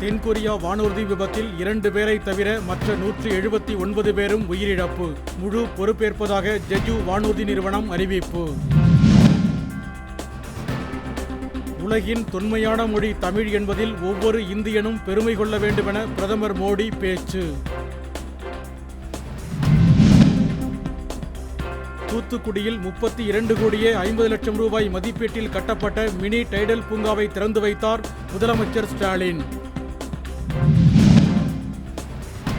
தென்கொரியா வானூர்தி விபத்தில் இரண்டு பேரை தவிர மற்ற நூற்று எழுபத்தி ஒன்பது பேரும் உயிரிழப்பு. முழு பொறுப்பேற்பதாக ஜெஜு வானூர்தி நிறுவனம் அறிவிப்பு. உலகின் தொன்மையான மொழி தமிழ் என்பதில் ஒவ்வொரு இந்தியனும் பெருமை கொள்ள வேண்டுமென பிரதமர் மோடி பேச்சு. தூத்துக்குடியில் முப்பத்தி இரண்டு கோடியே ஐம்பது லட்சம் ரூபாய் மதிப்பீட்டில் கட்டப்பட்ட மினி டைடல் பூங்காவை திறந்து வைத்தார் முதலமைச்சர் ஸ்டாலின்.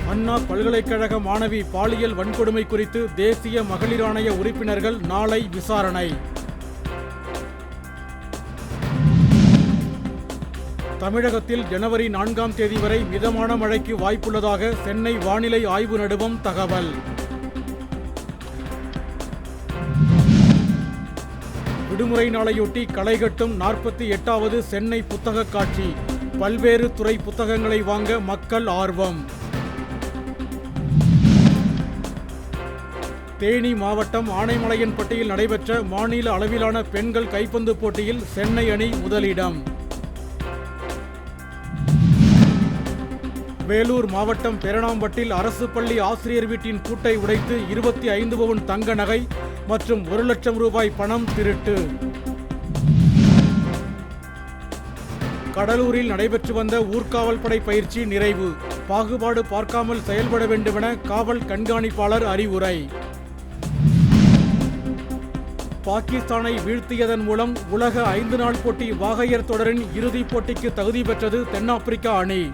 அண்ணா பல்கலைக்கழக மாணவி பாலியல் வன்கொடுமை குறித்து தேசிய மகளிர் ஆணைய உறுப்பினர்கள் நாளை விசாரணை. தமிழகத்தில் ஜனவரி நான்காம் தேதி வரை மிதமான மழைக்கு வாய்ப்புள்ளதாக சென்னை வானிலை ஆய்வு நடுவம் தகவல். விடுமுறை நாளையொட்டி களைகட்டும் நாற்பத்தி எட்டாவது சென்னை புத்தகக் காட்சி. பல்வேறு துறை புத்தகங்களை வாங்க மக்கள் ஆர்வம். தேனி மாவட்டம் ஆனைமலையன்பட்டியில் நடைபெற்ற மாநில அளவிலான பெண்கள் கைப்பந்து போட்டியில் சென்னை அணி முதலிடம். வேலூர் மாவட்டம் பெரணாம்பட்டில் அரசு பள்ளி ஆசிரியர் வீட்டின் பூட்டை உடைத்து இருபத்தி ஐந்து பவுன் தங்க நகை மற்றும் ஒரு லட்சம் ரூபாய் பணம் திருட்டு. கடலூரில் நடைபெற்று வந்த ஊர்காவல் படை பயிற்சி நிறைவு. பாகுபாடு பார்க்காமல் செயல்பட வேண்டுமென காவல் கண்காணிப்பாளர் அறிவுரை. பாகிஸ்தானை வீழ்த்தியதன் மூலம் உலக ஐந்து நாள் போட்டி வாகையர் தொடரின் இறுதிப் போட்டிக்கு தகுதி பெற்றது தென்னாப்பிரிக்கா அணி.